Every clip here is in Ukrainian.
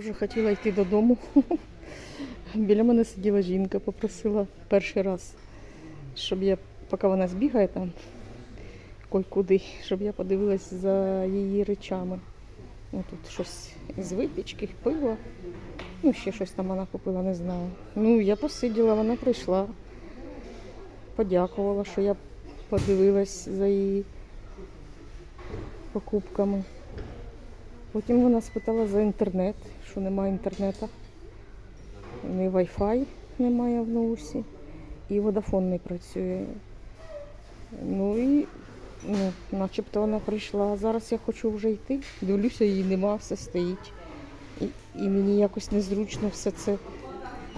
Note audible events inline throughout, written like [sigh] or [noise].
Вже хотіла йти додому. [laughs] Біля мене сиділа жінка, попросила перший раз, щоб я, поки вона збігає там, кой куди, щоб я подивилась за її речами. Ну, тут щось з випічки, пиво. Ну, ще щось там вона купила, не знаю. Ну, я посиділа, вона прийшла, подякувала, що я подивилась за її покупками. Потім вона спитала за інтернет, що немає інтернету. Ні Wi-Fi немає в наусі, і водафон не працює. Ну і ну, начебто вона прийшла. Зараз я хочу вже йти. Дивлюся, її нема, все стоїть. І, і мені якось незручно все це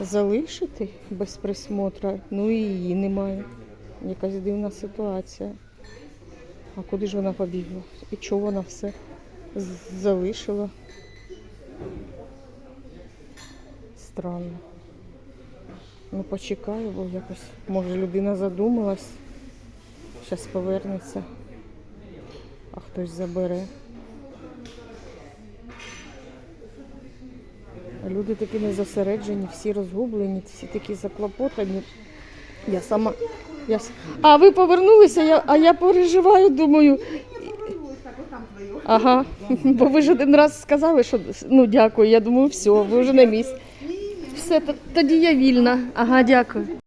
залишити без присмотру. Ну і її немає. Якась дивна ситуація. А куди ж вона побігла? І чого вона все залишила? Странно. Ну, почекаю, бо якось, може, людина задумалась. Зараз повернеться, а хтось забере. Люди такі незасереджені, всі розгублені, всі такі заклопотані. Я сама. Я... А ви повернулися, я... а я переживаю, думаю. Ага, бо ви ж один раз сказали, що ну дякую. Я думаю, все, ви вже на місці. Все, тоді я вільна. Ага, дякую.